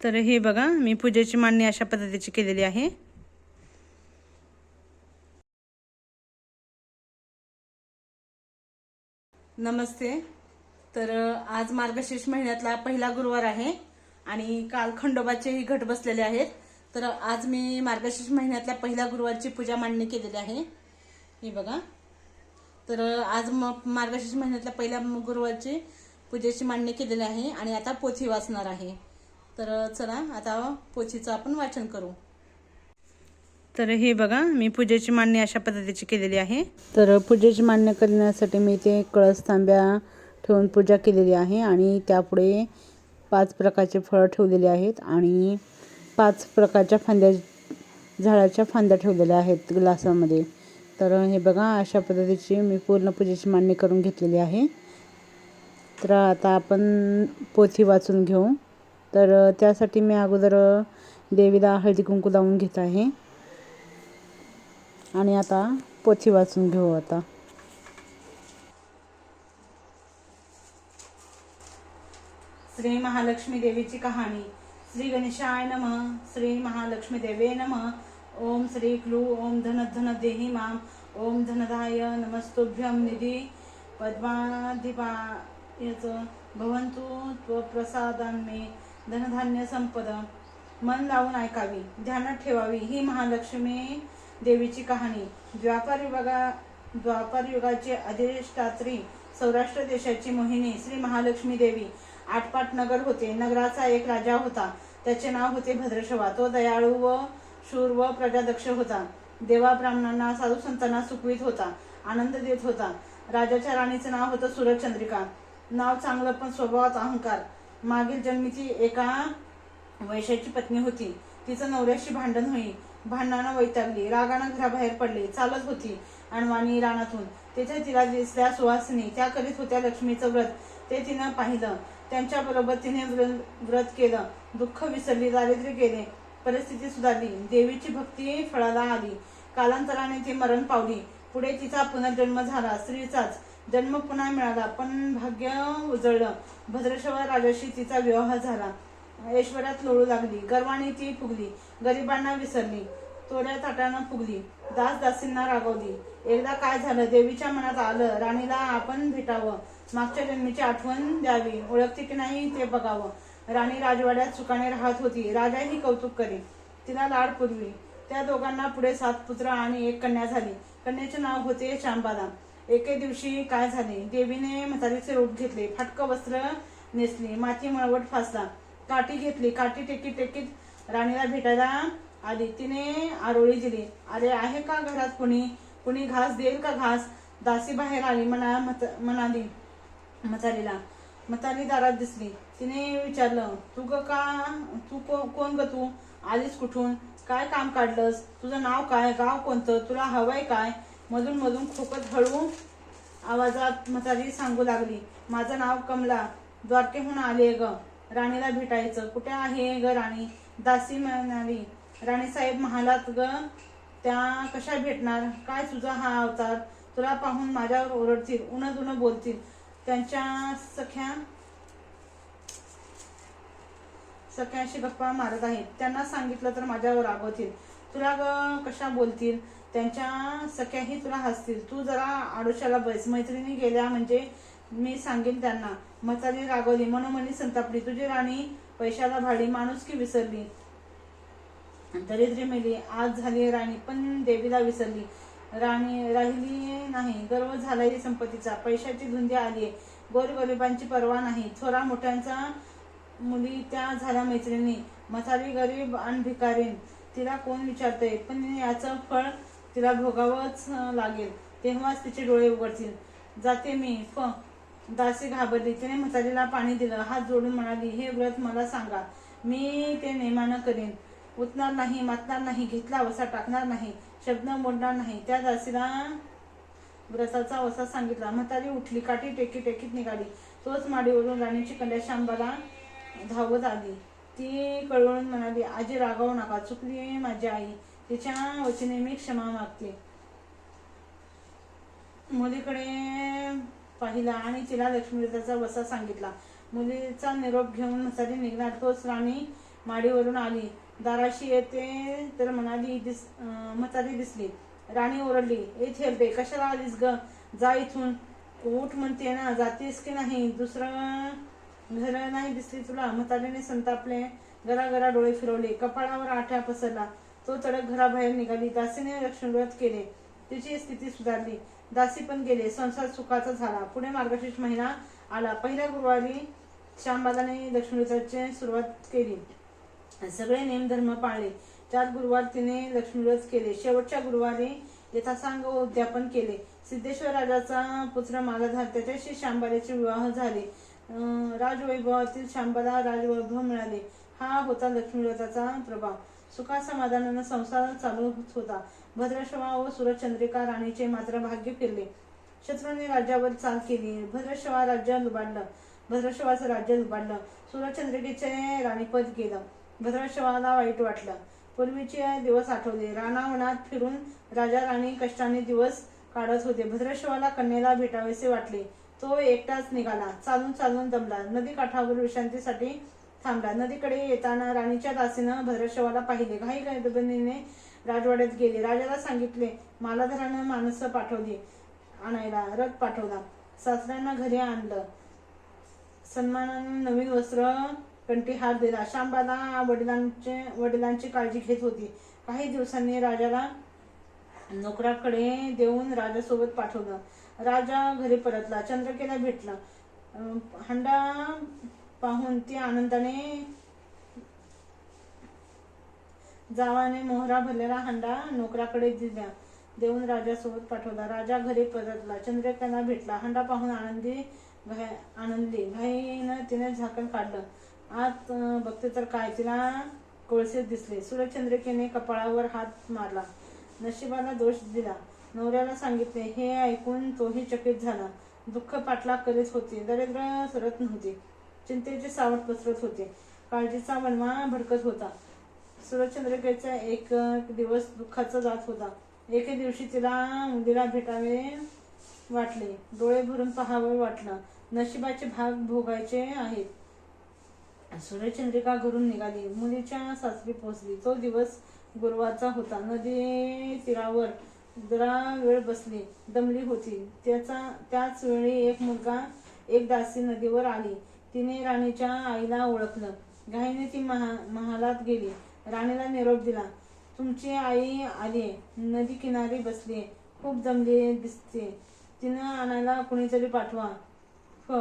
तर हे बघा मी पूजेची मांडणी अशा पद्धतीची केलेली आहे. नमस्ते. तर आज मार्गशीर्ष महिन्यातला पहिला गुरुवार आहे आणि काल खंडोबाचेही घट बसलेले आहेत. तर आज मी मार्गशीर्ष महिन्यातल्या पहिल्या गुरुवारची पूजा मांडणी केलेली आहे. हे बघा. तर आज म मार्गशीर्ष महिन्यातल्या पहिल्या गुरुवारची पूजेची मांडणी केलेली आहे आणि आता पोथी वाचणार आहे. तर चला आता पोथीचं आपण वाचन करू. तर हे बघा मी पूजेची मांडणी अशा पद्धतीची केलेली आहे. तर पूजेची मांडणी करण्यासाठी मी ते कळस तांब्या ठेवून पूजा केलेली आहे आणि त्यापुढे पाच प्रकारचे फळं ठेवलेले आहेत आणि पाच प्रकारच्या फांद्या झाडाच्या फांद्या ठेवलेल्या आहेत ग्लासामध्ये. तर हे बघा अशा पद्धतीची मी पूर्ण पूजेची मांडणी करून घेतलेली आहे. तर आता आपण पोथी वाचून घेऊ. तर त्यासाठी मी अगोदर देवीला हळदी कुंकू लावून घेत आहे. आणि आता पोथी वाचून घेऊ आता. श्री महालक्ष्मी देवीची कहाणी. श्री गणेशाय नम. श्री महालक्ष्मी देवे नम. ओम श्री क्लू ओम धन धन देही माम. ओम धनदाय नमस्तुभ्यम निधी. पद्माधिपा याच भवंतु त्वप्रसादान्मे. धनधान्य संपदा. मन लावून ऐकावी ध्यानात ठेवावी ही महालक्ष्मी देवीची कहाणी. द्वापार युगा द्वापार युगाचे अधिष्ठात्री सौराष्ट्र देशाची मोहिनी श्री महालक्ष्मी देवी. आटपाट नगर होते नगराचा एक राजा होता. त्याचे नाव होते भद्रशवा. तो दयाळू व शूर व प्रजादक्ष होता. देवा ब्राह्मणांना साधू संतांना सुखवीत होता आनंद देत होता. राजाच्या राणीचं नाव होतं सूरजचंद्रिका. नाव चांगलं पण स्वभावात अहंकार. मागील जन्मीची एका वैशाची पत्नी होती. तिचं नवऱ्याशी भांडण होई. भांडणानं वैतागली. रागानं घराबाहेर पडली. चालत होती अणवाणी रानातून. तिथे तिला दिसल्या सुवासिनी त्या करीत होत्या लक्ष्मीचं व्रत. ते तिनं पाहिलं. त्यांच्या बरोबर तिने व्र- व्रत केलं. दुःख विसरली दारिद्र्य गेले. परिस्थिती सुधारली. देवीची भक्ती फळाला आली. कालांतराने ती मरण पावली. पुढे तिचा पुनर्जन्म झाला. स्त्रीचाच. जन्म पुन्हा मिळाला. पण भाग्य उजळलं. भद्रेश्वर राजाशी तिचा विवाह झाला. ऐश्वर्यात लोळू लागली. गर्वाने ती फुगली. गरिबांना विसरली. तोऱ्या ताटानं फुगली. दास दासींना रागवली. एकदा काय झालं? देवीच्या मनात आलं. राणीला आपण भेटावं. मागच्या जन्मीची आठवण द्यावी. ओळखते की नाही ते बघावं. राणी राजवाड्यात सुखाने राहत होती. राजाही कौतुक करी. तिला लाड पुरवी. त्या दोघांना पुढे सात पुत्र आणि एक कन्या झाली. कन्याचे नाव होते शांबादा एके दिवशी काय झाले? देवीने म्हातारीचे रूप घेतले फाटकं वस्त्र नेसली माती मळवट फासला. काठी घेतली काठी टेकीत टेकीत राणीला भेटायला आली. तिने आरोळी दिली. अरे आहे का घरात कुणी? कुणी घास देईल का घास? दासी बाहेर आली मला मत म्हणाली म्हातारीला. म्हातारी दारात दिसली. तिने विचारलं तू ग का तू को, कोण ग तू? आलीस कुठून? काय काम काढलंस? तुझं नाव काय? गाव कोणतं? तुला हवंय काय? मधून मधून खोकत हळू आवाजात म्हातारी सांगू लागली माझं नाव कमला द्वारकेहून आले ग राणीला भेटायचं. कुठे आहे ग राणी? दासी म्हणाली राणीसाहेब महालात ग त्या कशा भेटणार? काय तुझा हा अवतार? तुला पाहून माझ्यावर ओरडतील उन दुन बोलतील. त्यांच्या सख्या सख्याशी गप्पा मारत आहेत. त्यांना सांगितलं तर माझ्यावर रागवतील. तुला ग कशा बोलतील? त्यांच्या सख्याही तुला हसतील. तू जरा आडोशाला बस. मैत्रिणी गेल्या म्हणजे मी सांगेन त्यांना. म्हातारी रागवली. मनोमनी संतापली. तुझी राणी पैशाला भाडी माणूस की विसरली. दरिद्री मेली. आज झाली राणी पण देवीला विसरली. राणी राहिली नाही. गर्व झालाय संपत्तीचा. पैशाची धुंदी आली गोरगरिबांची पर्वा नाही. थोरा मोठ्यांचा मुली त्या झाल्या मैत्रिणी. म्हातारी गरीब आणि भिकारीन तिला कोण विचारतंय? पण याचं फळ तिला भोगावंच लागेल. तेव्हाच तिचे डोळे उघडतील. जाते मी. फ. दासी घाबरली. तिने म्हातारीला पाणी दिलं. हात जोडून म्हणाली हे व्रत मला सांगा. मी ते नेमानं करेन. उतणार नाही मातणार नाही घेतला वसा टाकणार नाही शब्द मोडणार नाही. त्या दासीला व्रताचा वसा सांगितला. म्हातारी उठली. काठी टेकी टेकीत निघाली. तोच माडीवरून राणीची कन्या शांबाला धावत आली. ती कळवळून म्हणाली आजी रागावू नका. चुकली माझी आई. तिच्या वचने मी क्षमा मागते. मुलीकडे पाहिला आणि तिला लक्ष्मीचा वसा सांगितला. मुलीचा निरोप घेऊन म्हातारी निघणार तोच राणी माडीवरून आली. दाराशी येते तर मनाली दिस म्हातारी दिसली. राणी ओरडली ए थेरडे कशाला आलीस ग? जा इथून. उठ म्हणते ना जातीस की नाही? दुसरं घर नाही दिसली तुला. म्हातारीने संतापले. गरागरा डोळे फिरवले. कपाळावर आठ्या पसरला तो तडक घराबाहेर निघाली. दासीने लक्ष्मीव्रत केले. तिची स्थिती सुधारली. दासी पण गेले. संसार सुखाचा झाला. पुढे मार्गशीर्ष महिना आला. पहिल्या गुरुवारी श्यामबाबाने लक्ष्मीव्रताची सुरुवात केली. सगळे नेमधर्म पाळले. चार गुरुवार तिने लक्ष्मीव्रत केले. शेवटच्या गुरुवारी यथासांग उद्यापन केले. सिद्धेश्वर राजाचा पुत्र मालाधार त्याच्याशी शांबाल्याचे विवाह झाले. अं, राजवैभवातील शांबाला राजवैभव मिळाले. हा होता लक्ष्मीव्रताचा प्रभाव. सुखासमाधानानं संसार चालू होता भद्रशवा व सुरचंद्रिका राणीचे मात्र भाग्य फिरले. शत्रूंनी राज्यावर चाल केली. भद्रशवा राज्य लुबाडलं भद्रशवाचं राज्य लुबाडलं सुरचंद्रिकेचे राणीपद गेलं. भद्रशवाला वाईट वाटलं. पूर्वीचे दिवस आठवले. रानावनात फिरून राजा राणी कष्टाने दिवस काढत होते. भद्रशवाला कन्येला भेटावेसे वाटले. तो एकटाच निघाला. चालून चालून दमला. नदी काठावर विश्रांतीसाठी थांबला. नदीकडे येताना राणीच्या दासीनं भद्रशवाला पाहिले. घाई गडबडीने राजवाड्यात गेले. राजाला सांगितले मालाधरानं माणसं पाठवली आणायला. रथ पाठवला. सासऱ्यांना घरी आणलं. सन्मानाने नवीन वस्त्र कंठी हार दिला. शांबाला वडिलांचे वडिलांची काळजी घेत होती. काही दिवसांनी राजाला नोकराकडे देऊन राजासोबत पाठवलं. राजा घरी परतला. चंद्रकेला भेटला. हंडा पाहून ती आनंदाने जावाने मोहरा भरलेला हंडा नोकराकडे दिला. देऊन राजासोबत पाठवला. राजा घरी परतला. चंद्रकेला भेटला. हंडा पाहून आनंदी आनंदली घाईनं तिने झाकण काढलं. आत बघते तर काय तिला कोळसे दिसले. सूर्यचंद्रिकेने कपाळावर हात मारला. नशिबाला दोष दिला. नवऱ्याला सांगितले हे ऐकून तोही चकित झाला. दुःख पाठलाग करीत होती. दरिद्र सरत नव्हते. चिंतेचे सावट पसरत होते. काळजीचा मनमा भडकत होता. सूर्यचंद्रिकेचा एक दिवस दुःखाचा जात होता. एके दिवशी तिला मुलीला भेटावे वाटले. डोळे भरून पाहावे वाटलं. नशिबाचे भाग भोगायचे आहेत. सूर्यचंद्रिका घरून निघाली. मुलीच्या सासरी पोहोचली. तो दिवस गुरुवारचा होता. नदी तीरावर जरा वेळ बसली. दमली होती. त्याचा त्याच वेळी एक मुलगा एक दासी नदीवर आली. तिने राणीच्या आईला ओळखलं. घाईने ती महा महालात गेली. राणीला निरोप दिला. तुमची आई आली नदी किनारी बसली खूप जमली दिसते तिनं आणायला कुणीतरी पाठवा. फ.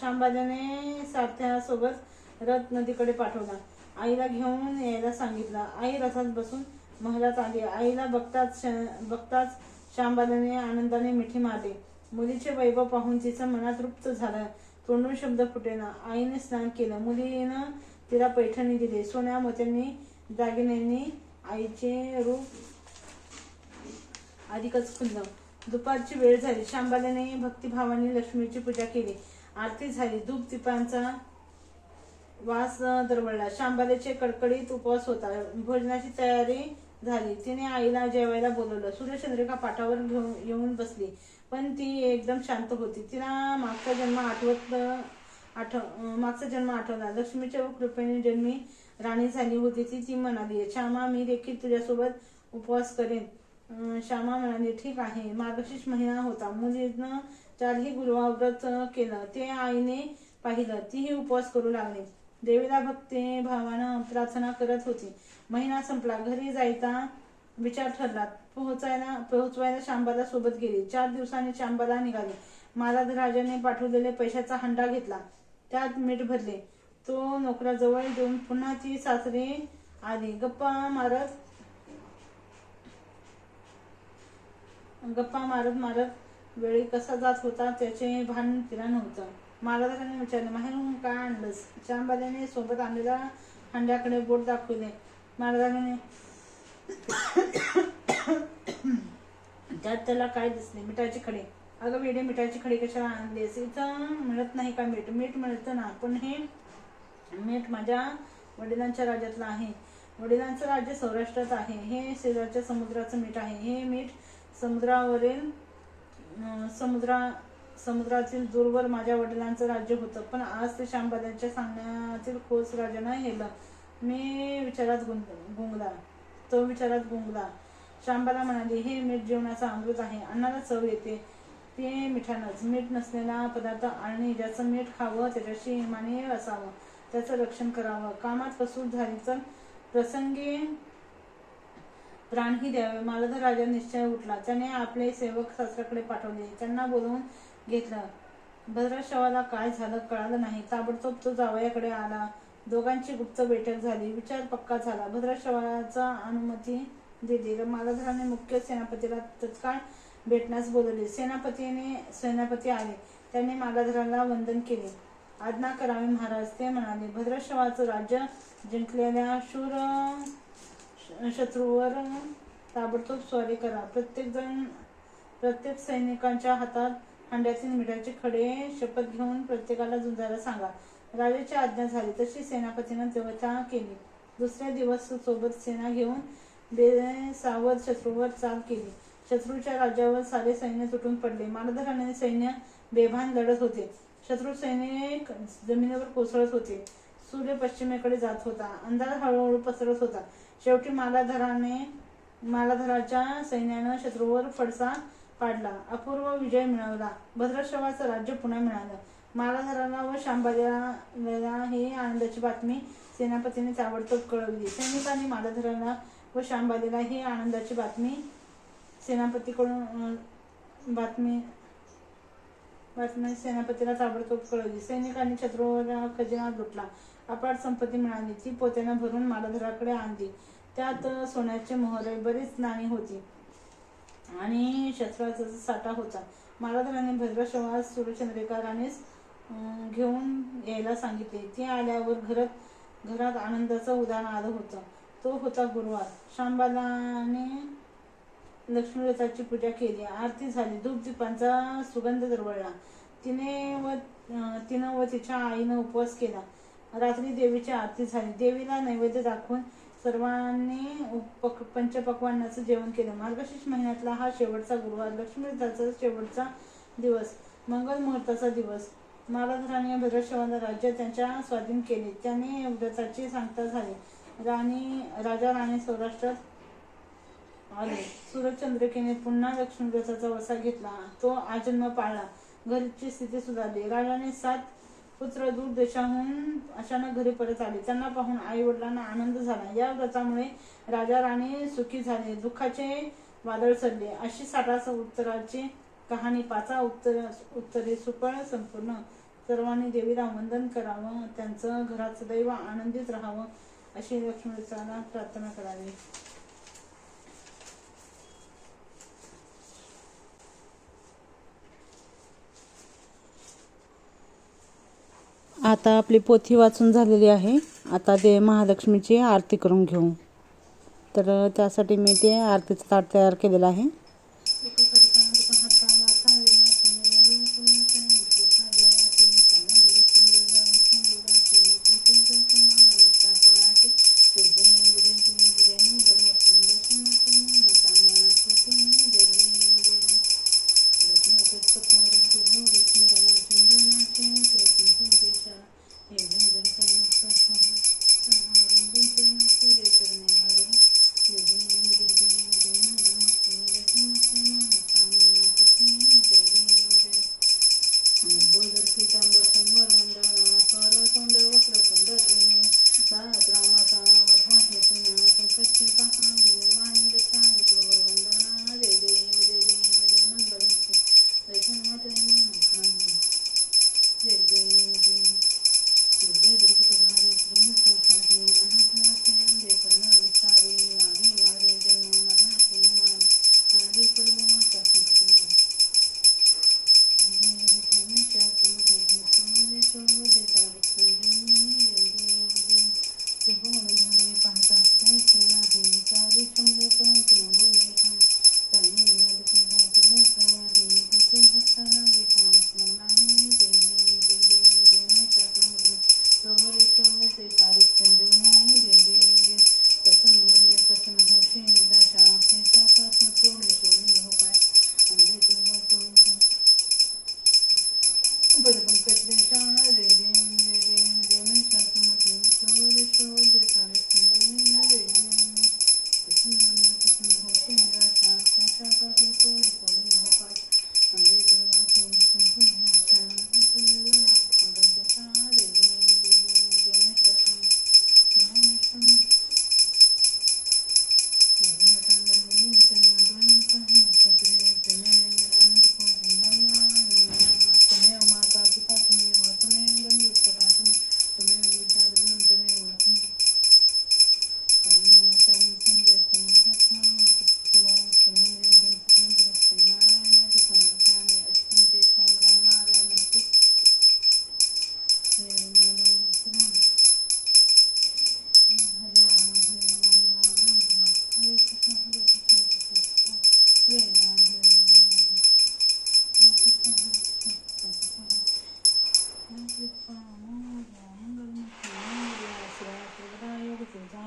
शांबाजाने सारथ्यासोबत रथ नदीकडे पाठवला. आईला घेऊन यायला सांगितलं. आई रथात बसून महालात आली आईला बघताच श- बघताच शांबाजाने आनंदाने मिठी मारली. मुलीचे वैभव पाहून तिचं मनात तृप्त झालं. तोंडून शब्द फुटेना? आईने स्नान केलं. मुलीनं तिला पैठणी दिली. सोन्या मोत्यांनी दागिन्यांनी आईचे रूप अधिकच खुललं दुपारची वेळ झाली. शांबाल्याने भक्तिभावाने लक्ष्मीची पूजा केली. आरती झाली. धूप दीपांचा वास दरवळला. शांबाल्याचे कडकडीत उपवास होता. भोजनाची तयारी झाली. तिने आईला जेवायला बोलवलं. सूर्यचंद्रिका पाठावर घेऊन येऊन बसली. पण ती एकदम शांत होती. तिला मागचा जन्म आठवत आठव मागचा जन्म आठवला. लक्ष्मीच्या कृपेने जन्मी राणी झाली होती. ती ती म्हणाली श्यामा मी देखील तुझ्यासोबत उपवास करेन. श्यामा म्हणाली ठीक आहे. मार्गशीर्ष महिना होता. मुलीनं चारही गुरुवार व्रत केलं. ते आईने पाहिलं. तीही उपवास करू लागली. देवीला भक्ती भावानं प्रार्थना करत होती. महिना संपला. घरी जायचा विचार ठरला. पोहोचायला पोहोचवायला शांबाला सोबत गेली. चार दिवसांनी शांबाला निघाली. महाराज राजाने पाठवलेले पैशाचा हंडा घेतला. त्यात मीठ भरले. तो नोकराजवळ देऊन पुन्हा ती सासरी आली. गप्पा मारत गप्पा मारत मारत वेळी कसा जात होता त्याचे भान तिला नव्हतं. महाराजाने विचारले माहेरून काय आणलंस? श्यामबाल्याने सोबत आणलेला हंड्याकडे बोट दाखवले. महाराजाने त्यात त्याला काय दिसले? मिठाची खडे. अगं वेडे मिठाची खडी कशा आणलीस इथं मिळत नाही का मीठ? मीठ मिळतं ना. पण हे मीठ माझ्या वडिलांच्या राज्यातलं आहे. वडिलांचं राज्य सौराष्ट्रात आहे. हे शेजारच्या समुद्राचं मीठ आहे. हे मीठ समुद्रावरील समुद्रा समुद्रातील दूरवर माझ्या वडिलांचं राज्य होतं. पण आज ते श्यामबाजांच्या सांगण्यातील खोस राजानं हेलं. मी विचारात गुंग गुंगला. तो विचारात गुंगला. शांबाला म्हणाली हे मीठ जेवणाचा अमृत आहे अन्नाला चव येते. ते मिठानंच. मीठ नसलेला पदार्थ आणि ज्याचं मीठ खावं त्याच्याशी इमाने असावं. त्याचं रक्षण करावं. कामात कसूर झाली तर प्रसंगी प्राणही द्यावे. मालधर राजा निश्चय उठला. त्याने आपले सेवक सासऱ्याकडे पाठवले. त्यांना बोलवून घेतलं. भद्रशवाला काय झालं कळालं नाही. ताबडतोब तो जावयाकडे आला. दोघांची गुप्त बैठक झाली. विचार पक्का झाला. भद्राशवाचा अनुमती दिली. मालाधराने मुख्य सेनापतीला तत्काळ भेटण्यास बोलवले. सेनापतीने सेनापती आले. त्यांनी मालाधराला वंदन केले. आज्ञा करावी महाराज ते म्हणाले भद्रशवाचं राज्य जिंकलेल्या शूर शत्रूवर ताबडतोब स्वारी करा. प्रत्येक जण प्रत्येक सैनिकांच्या हातात हांड्यातील मिठाचे खडे शपथ घेऊन प्रत्येकाला झुंजायला सांगा. राजाची आज्ञा झाली. तशी सेनापतीनं देवता केली. दुसऱ्या दिवस सोबत सेना घेऊन बेसावध शत्रूवर चाल केली. शत्रूच्या राज्यावर सारे सैन्य तुटून पडले. मालधराने सैन्य बेभान लढत होते. शत्रू सैन्य जमिनीवर कोसळत होते. सूर्य पश्चिमेकडे जात होता. अंधार हळूहळू पसरत होता. शेवटी मालाधराने मालाधराच्या सैन्यानं शत्रूवर फडसा पाडला. अपूर्व विजय मिळवला. भद्रशवाचं राज्य पुन्हा मिळालं. मालाधराला व शांबाजीला हे आनंदाची बातमी सेनापतीने ताबडतोब कळवली. सैनिकांनी मालाधराला व शांबालीला ही आनंदाची बातमी. सेनापतीकडून बातमी बातमी सेनापतीला ताबडतोब कळवली. सैनिकांनी शत्रूवर खजिना लुटला. अपाट संपत्ती मिळाली. ती पोत्यानं भरून मालाधराकडे आणली. त्यात सोन्याचे मोहरे बरीच नाणी होती. आणि शस्त्राचा साठा होता. मालाधराने भद्रशवास सूर्यचंद्रिका राणीस घेऊन यायला सांगितले. ती आल्यावर घरात घरात आनंदाचं उदाहरण आलं होतं. तो होता गुरुवार. शांबालाने लक्ष्मीव्रताची पूजा केली. आरती झाली. धूपदीपांचा सुगंध दरवळला. तिने व तिनं व तिच्या आईनं उपवास केला. रात्री देवीची आरती झाली. देवीला नैवेद्य दाखवून सर्वांनी पक पंचपक्वांनाचं जेवण केलं. मार्गशीर्ष महिन्यातला हा शेवटचा गुरुवार. लक्ष्मीव्रताचा शेवटचा दिवस. मंगल मुहूर्ताचा दिवस. मालाधराने भद्रशवाला राज्य त्यांच्या स्वाधीन केले. त्याने व्रताची सांगता झाली. राणी राजा राणी सौराष्ट्रात आले. सूरजचंद्रिकेने पुन्हा लक्ष्मीव्रताचा वसा घेतला. तो आजन्म पाळला. घरची स्थिती सुधारली. राजाने सात पुत्र दूर देशाहून अचानक घरी परत आले. त्यांना पाहून आई वडिलांना आनंद झाला. या व्रतामुळे राजा राणी सुखी झाले. दुःखाचे वादळ चढले अशी साठास उत्तराची कहाणी पाचा उत्तर उत्तरे सुपळ संपूर्ण. सर्वांनी देवीला वंदन करावं. त्यांचं घरात सदैव आनंदित राहावं. अशी लक्ष्मीचा प्रार्थना करावी. आता आपली पोथी वाचून झालेली आहे. आता ते महालक्ष्मीची आरती करून घेऊ. तर त्यासाठी मी ते आरतीचं ताट तयार केलेलं आहे.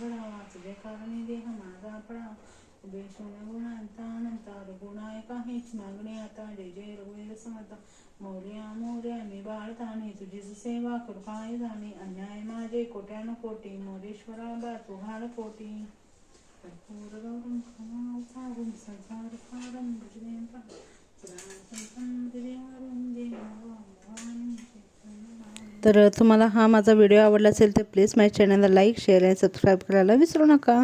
तुझा तुझे कारणी देह माझा पडा उभे शून्य गुणांता अनंता गुणाय काहीच मागणे आता जय जय रघुवीर समता मोर्या मोर्या मी बाळताने तुझी सेवा कृपाय जाणे अन्याय माझे कोट्यान कोटी मोरेश्वरा बा तुहार कोटी पोटी कर्पूर गौरम संसार भजने तर तुम्हाला हा माझा व्हिडिओ आवडला असेल तर प्लीज माझ्या चॅनलला लाईक शेअर आणि सबस्क्राईब करायला विसरू नका.